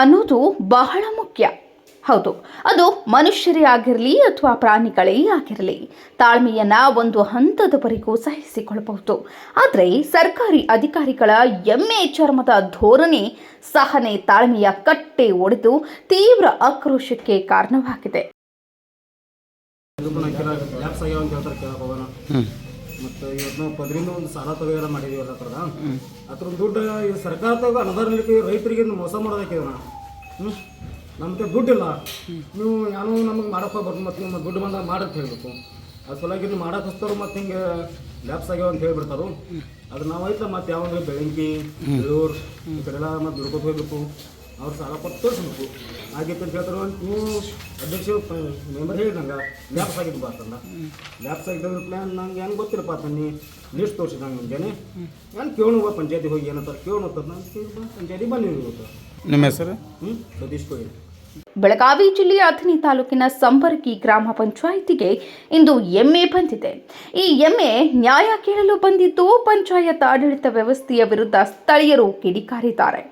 ಅನ್ನೋದು ಬಹಳ ಮುಖ್ಯ. ಹೌದು ಅದು ಮನುಷ್ಯರೇ ಆಗಿರಲಿ ಅಥವಾ ಪ್ರಾಣಿಗಳೇ ಆಗಿರಲಿ ತಾಳ್ಮೆಯನ್ನು ಒಂದು ಹಂತದವರೆಗೂ ಸಹಿಸಿಕೊಳ್ಳಬಹುದು. ಆದರೆ ಸರ್ಕಾರಿ ಅಧಿಕಾರಿಗಳ ಎಮ್ಮೆ ಚರ್ಮದ ಧೋರಣೆ ಸಹನೆ ತಾಳ್ಮೆಯ ಕಟ್ಟೆ ಒಡೆದು ತೀವ್ರ ಆಕ್ರೋಶಕ್ಕೆ ಕಾರಣವಾಗಿದೆ. ಮತ್ತು ಇವತ್ತು ನಾವು ಪದರಿಂದ ಒಂದು ಸಾಲ ತಗೋಲ್ಲ ಮಾಡಿದೀವಲ್ಲ ಅದ್ರದ ಅದ್ರ ದುಡ್ಡು ಈ ಸರ್ಕಾರದಾಗ ಅನುದಾನ ನೀಡಕ್ಕೆ ರೈತರಿಗೆ ಮೋಸ ಮಾಡೋದಕ್ಕೆ ನಾ ಹ್ಞೂ ನಮಗೆ ದುಡ್ಡಿಲ್ಲ. ನೀವು ಏನೋ ನಮಗೆ ಮಾಡಕ್ಕೆ ಹೋಗ್ಬಾರ್ದು ಮತ್ತು ನಿಮ್ಮ ದುಡ್ಡು ಬಂದಾಗ ಮಾಡಕ್ಕೆ ಹೇಳಬೇಕು. ಅದ್ರ ಸಲುವಾಗಿ ನೀವು ಮಾಡಕ್ಕೆ ಹಚ್ತಾರೋ ಮತ್ತು ಹಿಂಗೆ ಲ್ಯಾಪ್ಸ್ ಆಗ್ಯಾವ ಅಂತ ಹೇಳ್ಬಿಡ್ತಾರೋ. ಅದು ನಾವು ಐತಲ್ಲ ಮತ್ತು ಯಾವ ಬೆಳಂಕಿ ಬೆಳೂರು ಈ ಕಡೆ ಎಲ್ಲ ಮತ್ತು ದುಡ್ಕೋಬೇಕು ಹೋಗ್ಬೇಕು. ಅವ್ರು ಸಾಲ ಕೊಟ್ಟು ತೋರಿಸ್ಬೇಕು. ಆಗಿತ್ತು ಅಂತ ಹೇಳ್ತಾರೆ. ನೀವು ಅಧ್ಯಕ್ಷ ಮೆಂಬರ್ ಹೇಳಿ ನಂಗೆ ಲ್ಯಾಬ್ಸ್ ಆಗಿದ್ದು ಬಾ ಲ್ಯಾಪ್ಸ್ ಆಗಿದ್ದ ಪ್ಲ್ಯಾನ್ ನಂಗೆ ಹೆಂಗೆ ಗೊತ್ತಿರಪ್ಪ ತನ್ನಿ ಲಿಸ್ಟ್ ತೋರಿಸಿದ ನಂಗೆ ಏನು ಕೇಳುವ ಪಂಚಾಯತಿ ಹೋಗಿ ಏನಂತಾರೆ ಅಂತ ನಾನು ಪಂಚಾಯತಿ ಬನ್ನಿ ಇವತ್ತು ನಿಮ್ಮ ಹೆಸರು? ಹ್ಞೂ ಸತೀಶ್ ಕೋಳಿ ಬೆಳಗಾವಿ ಜಿಲ್ಲೆಯ ಅಥಣಿ ತಾಲೂಕಿನ ಸಂಪರ್ಕಿ ಗ್ರಾಮ ಪಂಚಾಯಿತಿಗೆ ಇಂದು ಎಮ್ಮೆ ಬಂದಿದೆ. ಈ ಎಮ್ಮೆ ನ್ಯಾಯ ಕೇಳಲು ಬಂದಿದ್ದು ಪಂಚಾಯತ್ ಆಡಳಿತ ವ್ಯವಸ್ಥೆಯ ವಿರುದ್ಧ ಸ್ಥಳೀಯರು ಕಿಡಿಕಾರಿದ್ದಾರೆ.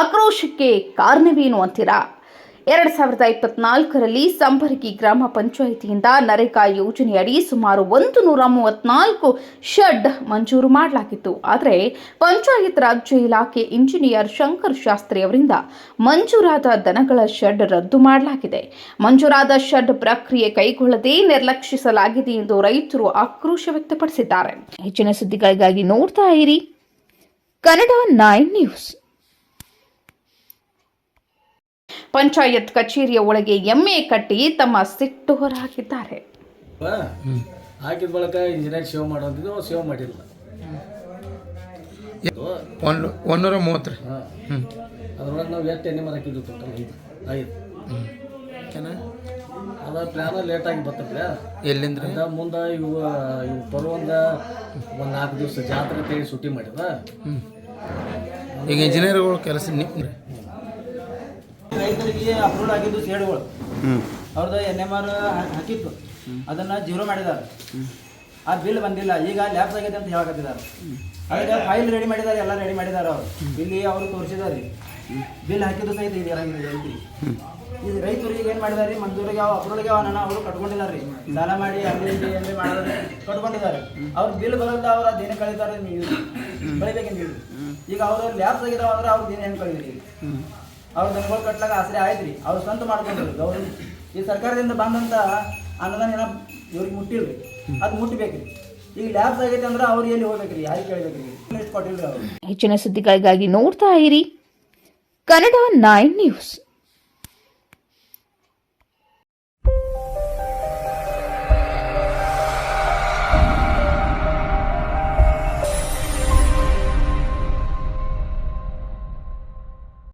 ಆಕ್ರೋಶಕ್ಕೆ ಕಾರಣವೇನು ಅಂತೀರಾ? ಎರಡು ಸಾವಿರದ ಇಪ್ಪತ್ನಾಲ್ಕರಲ್ಲಿ ಸಂಪರ್ಕಿ ಗ್ರಾಮ ಪಂಚಾಯಿತಿಯಿಂದ ನರೇಗಾ ಯೋಜನೆಯಡಿ ಸುಮಾರು ಒಂದು ನೂರ ಮೂವತ್ನಾಲ್ಕು ಶೆಡ್ ಮಂಜೂರು ಮಾಡಲಾಗಿತ್ತು. ಆದರೆ ಪಂಚಾಯತ್ ರಾಜ್ಯ ಇಲಾಖೆ ಇಂಜಿನಿಯರ್ ಶಂಕರ್ ಶಾಸ್ತ್ರಿ ಅವರಿಂದ ಮಂಜೂರಾದ ದನಗಳ ಶೆಡ್ ರದ್ದು ಮಾಡಲಾಗಿದೆ. ಮಂಜೂರಾದ ಶೆಡ್ ಪ್ರಕ್ರಿಯೆ ಕೈಗೊಳ್ಳದೆ ನಿರ್ಲಕ್ಷಿಸಲಾಗಿದೆ ಎಂದು ರೈತರು ಆಕ್ರೋಶ ವ್ಯಕ್ತಪಡಿಸಿದ್ದಾರೆ. ಹೆಚ್ಚಿನ ಸುದ್ದಿಗಳಿಗಾಗಿ ನೋಡ್ತಾ ಇರಿ ಕನ್ನಡ ನೈನ್ ನ್ಯೂಸ್. ಪಂಚಾಯತ್ ಕಚೇರಿಯ ಒಳಗೆ ಎಮ್ಮೆ ಕಟ್ಟಿ ತಮ್ಮ ಸಿಟ್ಟು ಹೊರಹಾಕಿದ್ದಾರೆ ಹಾಕಿದ ಬಳಿಕ ಇಂಜಿನಿಯರ್ ಸೇವ್ ಮಾಡು ಅಂತಿದ್ದು ಅವ್ರು ಸೇವ್ ಮಾಡಿಲ್ಲ. ಒಂದು ಒಂದೂರ ಮೂವತ್ತು ರೀ. ಹಾಂ. ಹ್ಞೂ ಅದ್ರೊಳಗೆ ನಾವು ಎಷ್ಟು ಎಣ್ಣೆ ಮರ ಹಾಕಿದ್ವಿ ಟೋಟಲ್ ಐದು ಐದು. ಏನ? ಅದ ಪ್ಲ್ಯಾನ ಲೇಟಾಗಿ ಬರ್ತೈತೆ ಎಲ್ಲಿಂದ ಮುಂದೆ ಇವು ಇವು ಬರುವಂದ ಒಂದು ನಾಲ್ಕು ದಿವಸ ಜಾತ್ರೆ ತೇಳಿ ಸುಟ್ಟಿ ಮಾಡಿದ. ಹ್ಞೂ ಈಗ ಇಂಜಿನಿಯರ್ಗಳು ಕೆಲಸ ನಿಮ್ಮ ರೀ. ರೈತರಿಗೆ ಅಪ್ರೂವ್ ಆಗಿದ್ದು ಸೇಡುಗಳು. ಅವ್ರದ್ದು ಎನ್ ಎಂ ಆರ್ ಹಾಕಿತ್ತು ಅದನ್ನ ಜೀರೋ ಮಾಡಿದ್ದಾರೆ. ಆ ಬಿಲ್ ಬಂದಿಲ್ಲ. ಈಗ ಲ್ಯಾಬ್ಸ್ ಆಗಿದೆ ಅಂತ ಹೇಳಕತ್ತಿದ್ದಾರೆ ಅದಕ್ಕೆ ಫೈಲ್ ರೆಡಿ ಮಾಡಿದ್ದಾರೆ ಎಲ್ಲ ರೆಡಿ ಮಾಡಿದ್ದಾರೆ ಅವರು. ಇಲ್ಲಿ ಅವರು ತೋರಿಸಿದ್ದಾರೆ. ಬಿಲ್ ಹಾಕಿದ್ದು ಸಹಿತ ಇದೆ ಈಗ ರೈತರಿಗೆ ಏನು ಮಾಡಿದ್ದಾರೆ? ಮಂಜೂರಿಗೆ ಯಾವ ಅಪ್ರೂವ್ಗೆ ಅವನ ಅವರು ಕಟ್ಕೊಂಡಿದ್ದಾರೆ ಸಾಲ ಮಾಡಿ ಅಲ್ಲಿ ಮಾಡಿದ್ರೆ ಕಟ್ಕೊಂಡಿದ್ದಾರೆ. ಅವ್ರ ಬಿಲ್ ಬರೋದ ಅವ್ರು ಅದೇನು ಕಳೀತಾರೆ ನೀವು. ಬೆಳಿಬೇಕಂತ ಹೇಳಿ. ಈಗ ಅವರು ಲ್ಯಾಬ್ಸ್ ಆಗಿದಾವ ಅಂದ್ರೆ ಅವ್ರು ಏನು ಏನು ಕಳೀರಿ? ಅವ್ರ ದನಗಳು ಕಟ್ಲಾಗ ಆಸರೆ ಆಯ್ತು ರೀ ಅವ್ರು ಸ್ವಂತ ಮಾಡ್ಕೊಂಡ್ರು ಗೌರ್ಮೆಂಟ್ ಈ ಸರ್ಕಾರದಿಂದ ಬಂದಂತ ಅನುದಾನ ಏನ ಇವ್ರಿಗೆ ಮುಟ್ಟಿಲ್ರಿ ಅದು ಮುಟ್ಟಬೇಕ್ರಿ ಈಗ ಲ್ಯಾಬ್ಸ್ ಆಗೈತೆ ಅಂದ್ರೆ ಅವ್ರು ಎಲ್ಲಿ ಹೋಗ್ಬೇಕ್ರಿ? ಯಾರಿಗೆ ಕೇಳ್ಬೇಕ್ರಿ? ಎಷ್ಟು ಕೊಟ್ಟಿಲ್ರಿ ಅವ್ರು. ಹೆಚ್ಚಿನ ಸುದ್ದಿಗಳಿಗಾಗಿ ನೋಡ್ತಾ ಇರಿ. Kannada nine news.